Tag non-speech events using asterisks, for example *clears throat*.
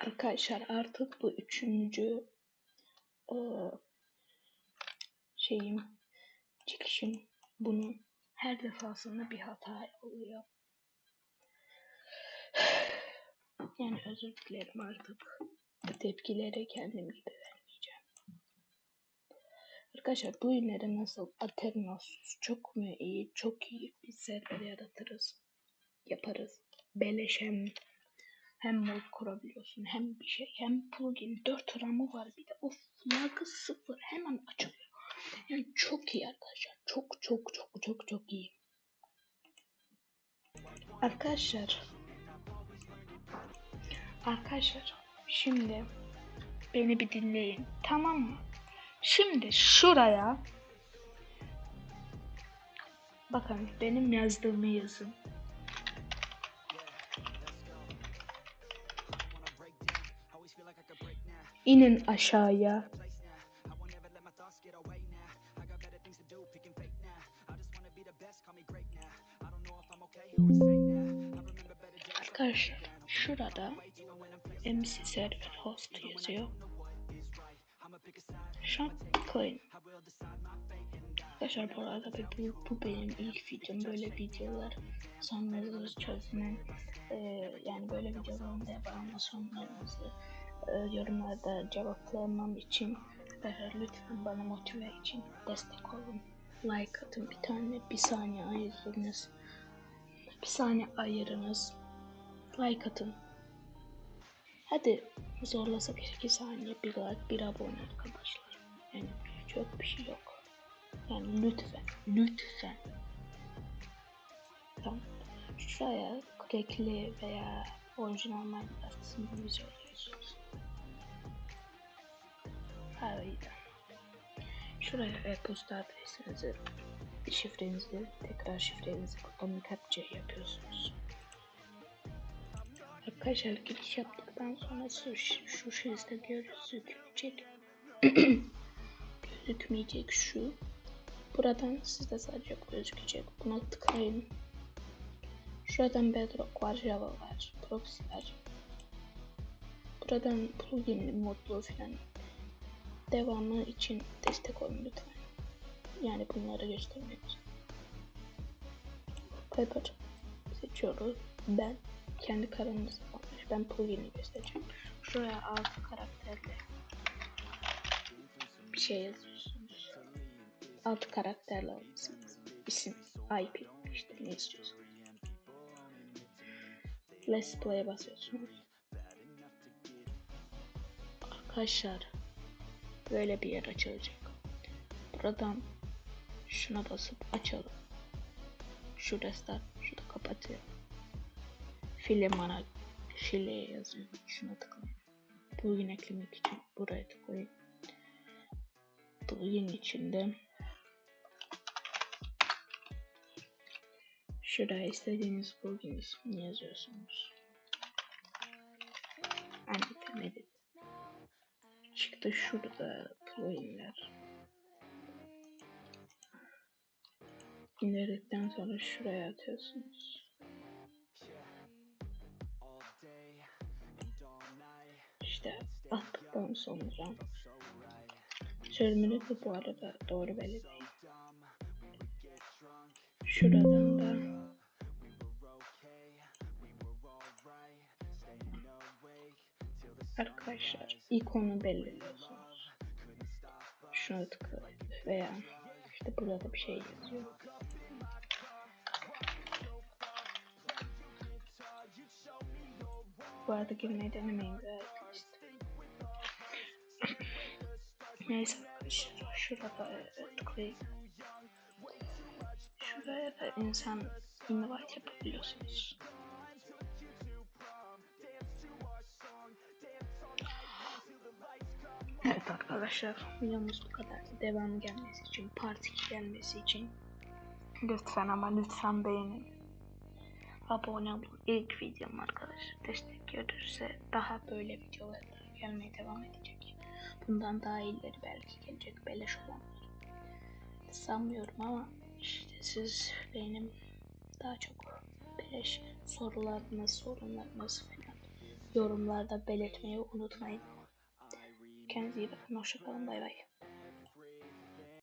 Arkadaşlar artık bu üçüncü eee, şeyim çıkışım bunu her defasında bir hata oluyor. Yani özür dilerim artık. Tepkilere kendim gibi vermeyeceğim. Arkadaşlar bu ürünleri nasıl Aternos çok mu iyi, çok iyi bir server yaratırız, yaparız. Beleş hem mod kurabiliyorsun hem bir şey hem plugin 4 ramı var bir de o flagı sıfır hemen açılıyor. Yani çok iyi arkadaşlar. Çok çok çok çok çok iyi. Arkadaşlar Arkadaşlar şimdi beni bir dinleyin tamam mı? Şimdi şuraya bakın benim yazdığımı yazın. İnin aşağıya. Arkadaşlar şurada MC server host yazıyor. Tıklayın. Arkadaşlar bu arada bu, bu benim ilk videom. Böyle videolar sorunlarınızı çözme e, yani böyle videoların devamlı sorunlarınızı e, yorumlarda cevaplamam için arkadaşlar lütfen bana motive için destek olun. Like atın bir tane bir saniye ayırınız. Bir saniye ayırınız. Like atın. Hadi zorlasa bir iki saniye bir like bir abone arkadaşlar. Yani çok bir şey yok. Yani lütfen, lütfen. Tamam. Şuraya crackli veya orijinal Minecraft simbolimizi yazıyorsunuz. Haydi. Şuraya e-posta adresinizi, şifrenizi, tekrar şifrenizi buradan capture yapıyorsunuz. Arkadaşlar giriş yaptıktan sonra şu, şu şizde gözükmeyecek. *clears throat* gözükmeyecek şu. Buradan sizde sadece gözükecek. Buna tıklayın. Şuradan Bedrock var, Java var, Proxy var. Buradan plugin modlu falan devamı için destek olun lütfen. Yani bunları göstermiyoruz. Piper seçiyoruz. Ben kendi karanızı almış. Ben plugin'i göstereceğim. Şuraya altı karakterle bir şey yazıyorsunuz. Altı karakterle olmasın. İsim, IP işte ne istiyorsun. Let's play'e basıyorsunuz. Arkadaşlar böyle bir yer açılacak. Buradan şuna basıp açalım. Şu restart, şurada kapatıyor. Film ana fileye yazıyor. Şuna tıklayın. Plugin eklemek için buraya tıklayın. Plugin içinde şuraya istediğiniz plugin ismini yazıyorsunuz. Anladım Çıktı şurada pluginler. İndirdikten sonra şuraya atıyorsunuz. İşte attıktan sonra sürümünü de bu arada doğru belirleyin. Şuradan Arkadaşlar ikonu belirliyorsunuz. Şuna tıklayın veya işte burada da bir şey yazıyor. Bu arada girmeyi denemeyin işte. Neyse arkadaşlar şurada tıklayın. Şuraya da insan invite yapabiliyorsunuz. Evet arkadaşlar videomuz bu kadar. Devam gelmesi için, part 2 gelmesi için lütfen ama lütfen beğenin. Abone olun. İlk videom arkadaşlar. Destek görürse daha böyle videolar gelmeye devam edecek. Bundan daha iyileri belki gelecek beleş olanlar. Sanmıyorum ama işte siz benim daha çok beleş sorularınız, sorunlarınız falan yorumlarda belirtmeyi unutmayın. Kendinize iyi bakın. Hoşçakalın. Bay bay.